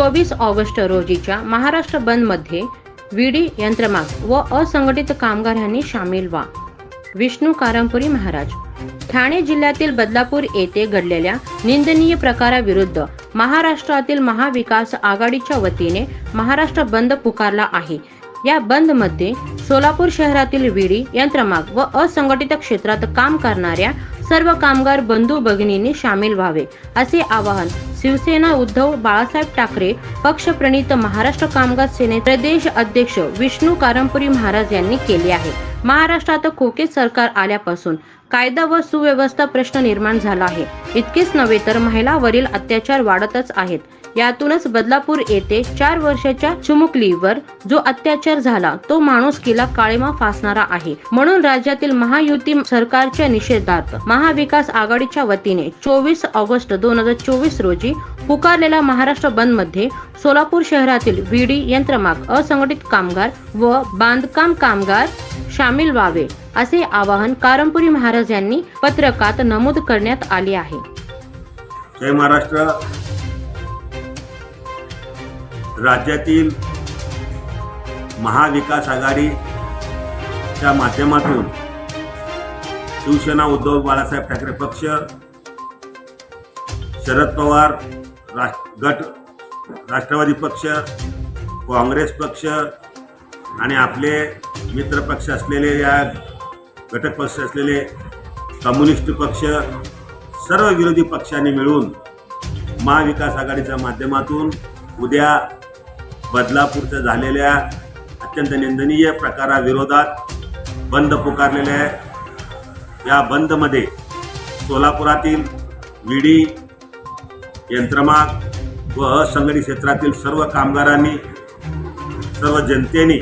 चोवीस ऑगस्ट रोजीच्या महाराष्ट्र बंदमध्ये विडी यंत्रमाग व असंघटित कामगार यांनी सामील व्हा. विष्णू कारंपुरी महाराज. ठाणे जिल्ह्यातील बदलापूर येथे घडलेल्या निंदनीय प्रकाराविरुद्ध महाराष्ट्रातील महाविकास आघाडीच्या वतीने महाराष्ट्र बंद पुकारला आहे. या बंदमध्ये सोलापूर शहरातील विडी यंत्रमाग व असंघटित क्षेत्रात काम करणाऱ्या सर्व कामगार बंधू भगिनींनी सामील व्हावे असे आवाहन शिवसेना उद्धव बाळासाहेब ठाकरे पक्षप्रणित महाराष्ट्र कामगार सेने प्रदेश अध्यक्ष विष्णू कारंपुरी महाराज यांनी केले आहे. महाराष्ट्रात खोके सरकार आल्यापासून कायदा व सुव्यवस्था प्रश्न निर्माण झाला आहे. इतकेच नव्हे तर महिलावरील अत्याचार वाढतच आहेत. यातूनच बदलापूर येथे चार वर्षाच्या चुमुकलीवर जो अत्याचार झाला तो माणुसकीला काळेमा फासणारा आहे. म्हणून राज्यातील महायुती सरकारच्या निषेधार्थ महाविकास आघाडीच्या वतीने चोवीस ऑगस्ट दोन हजार चोवीस रोजी पुकारलेल्या महाराष्ट्र बंदमध्ये सोलापूर शहरातील विडी यंत्रमाग असंघटित कामगार व बांधकाम कामगार सामील व्हावे. असे आवाहन कारंपुरी महाराज यांनी पत्रकात नमूद करण्यात आले आहे. जय महाराष्ट्र. राज्यातील महाविकास आघाडीच्या माध्यमातून शिवसेना उद्धव बाळासाहेब ठाकरे पक्ष शरद पवार राष्ट्र गट राष्ट्रवादी पक्ष काँग्रेस पक्ष आणि आपले मित्रपक्ष असलेले या घटक पक्ष असलेले कम्युनिस्ट पक्ष सर्व विरोधी पक्षांनी मिळून महाविकास आघाडीच्या माध्यमातून उद्या बदलापूरच्या झालेल्या अत्यंत निंदनीय प्रकाराविरोधात बंद पुकारलेले आहे. या बंदमध्ये सोलापुरातील विडी यंत्रमाग व असंघटित क्षेत्रातील सर्व कामगारांनी सर्व जनतेने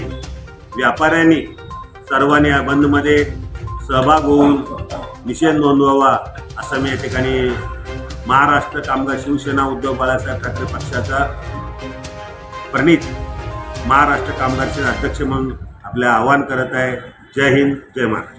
व्यापाऱ्यांनी सर्वांनी या बंदमध्ये सहभाग होऊन निषेध नोंदवावा असं मी या ठिकाणी महाराष्ट्र कामगार शिवसेना उद्धव बाळासाहेब ठाकरे पक्षाचा प्रणित महाराष्ट्र कामगार सेना अध्यक्ष म्हणून आपले आवाहन करत आहे. जय हिंद जय महाराष्ट्र.